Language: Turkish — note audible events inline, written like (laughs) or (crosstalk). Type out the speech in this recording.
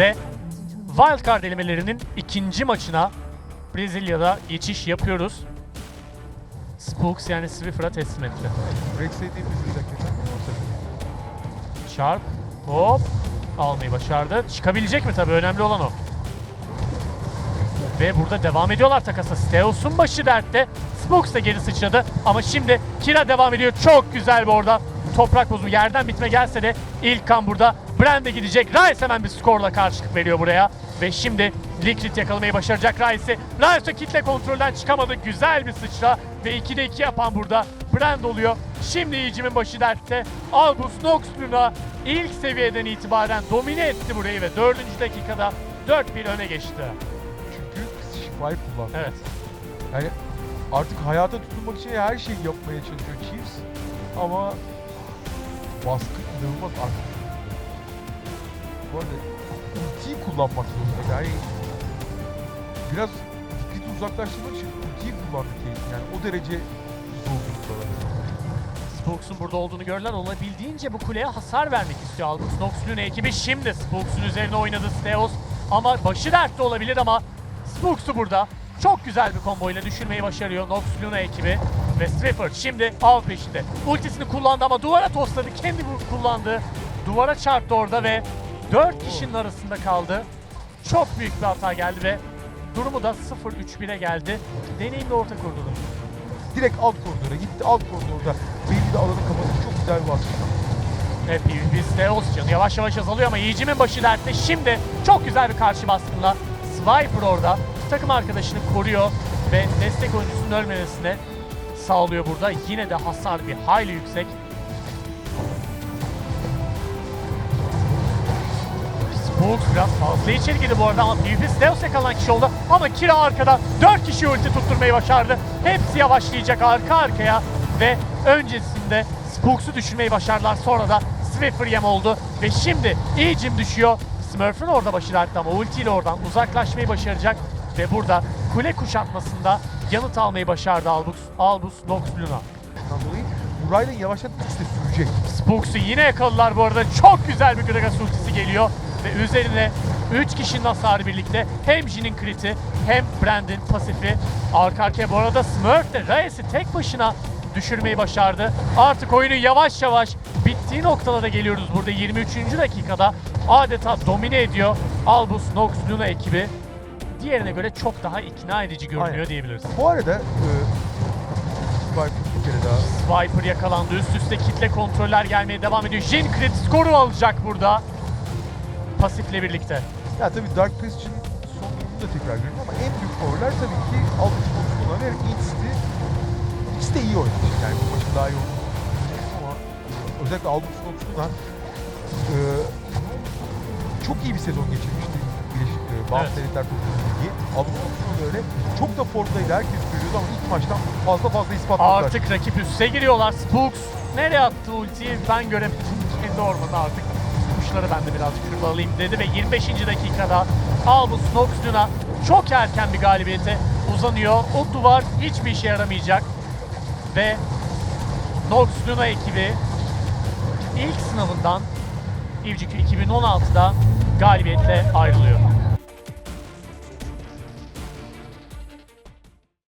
Ve Wildcard elemelerinin ikinci maçına Brezilya'da geçiş yapıyoruz. Spooks yani Swiffer'a teslim etti. Sharp hop almayı başardı. Çıkabilecek mi tabii önemli olan o. Ve burada devam ediyorlar takasa. Steos'un başı dertte. Spooks da geri sıçradı ama şimdi Kira devam ediyor. Çok güzel bir orada toprak bozumu. Yerden bitme gelse de ilk kan burada. Brand'e gidecek. Rice hemen bir skorla karşılık veriyor buraya. Ve şimdi Liquid yakalamayı başaracak Rice'i. Rice kitle kontrolden çıkamadı. Güzel bir sıçra. Ve 2'de 2 yapan burada Brand oluyor. Şimdi Yicim'in başı dertte. Albus Nox Luna ilk seviyeden itibaren domine etti burayı ve 4. dakikada 4-1 öne geçti. Çünkü şifayı kullandı. Evet. Yani artık hayata tutunmak için her şeyi yapmaya çalışıyor Chiefs. Ama baskı inanılmaz artık. Arada ultiyi kullanmak zorunda. Yani biraz dikkati uzaklaştırmak için ultiyi kullandı Case. Yani o derece zor durumdalar. Spooks'un burada olduğunu gördüler. Olabildiğince bu kuleye hasar vermek istiyor Albus Nox Luna ekibi. Şimdi Spooks'un üzerine oynadı Steos. Ama başı dertte olabilir ama Spooks'u burada çok güzel bir komboyla düşürmeyi başarıyor Nox Luna ekibi. Ve Strifford şimdi av peşinde. Ultisini kullandı ama duvara tosladı. Kendi kullandı. Duvara çarptı orada ve 4 kişinin arasında kaldı. Çok büyük bir hata geldi ve durumu da 0-3-1'e geldi. Deneyimli orta kurdu. Direkt alt koridora gitti. Alt koridorda belli de alanı kapatıp çok güzel bir baskı. Ve PvP Steos canı yavaş yavaş azalıyor ama Yici'min başı dertte. Şimdi çok güzel bir karşı baskınla Swiper orada takım arkadaşını koruyor ve destek oyuncusunun ölmemesine sağlıyor burada. Yine de hasar bir hayli yüksek. Spooks biraz fazla içeri girdi bu arada ama PvP Steos yakalanan kişi oldu. Ama Kira arkada 4 kişi ulti tutturmayı başardı. Hepsi yavaşlayacak arka arkaya ve öncesinde Spooks'u düşürmeyi başardılar. Sonra da Swiffer yem oldu ve şimdi Ejim düşüyor. Smurf'ın orada başı dertte ama ultiyle oradan uzaklaşmayı başaracak ve burada kule kuşatmasında yanıt almayı başardı Albus, Albus Nox Luna. Burayla yavaştan de sürecek. Spooks'u yine yakaladılar bu arada. Çok güzel bir Gragas ultisi geliyor. Ve üzerine 3 kişinin hasarı birlikte hem Jin'in kriti hem Brand'in pasifi. Arka arkaya bu arada Smurf de Reyes'i tek başına düşürmeyi başardı. Artık oyunu yavaş yavaş bittiği noktalara geliyoruz burada 23. dakikada. Adeta domine ediyor Albus Nox Luna ekibi. Diğerine göre çok daha ikna edici görünüyor Aynen. diyebiliriz. Bu arada e, Viper bir kere daha Viper yakalandı. Üst üste kitle kontroller gelmeye devam ediyor. Jin crit skoru alacak burada. Pasifle birlikte. Ya tabii Dark Passage son durumunu da tekrar görelim ama en büyük favoller tabii ki Albus Nox'un ve Inst'i. İkisi de iyi oynadı. Yani bu maçın daha iyi olduğunu ama özellikle Albus Nox'un da e, çok iyi bir sezon geçirmişti. Birleşik e, Bağımsız Evet. Devletler Topluluğu Ligi. Albus öyle. Çok da formdaydı. Herkes görüyordu ama ilk maçtan fazla fazla ispatladılar. Artık rakip üste giriyorlar. Spooks nereye attı ultiyi ben göremedim. (laughs) Kendi ormanı artık. Kuşları ben de birazcık hırpalayayım dedi ve 25. dakikada Albus Nox Luna çok erken bir galibiyete uzanıyor. O duvar hiçbir işe yaramayacak. Ve Nox Luna ekibi ilk sınavından İvcik 2016'da galibiyetle ayrılıyor.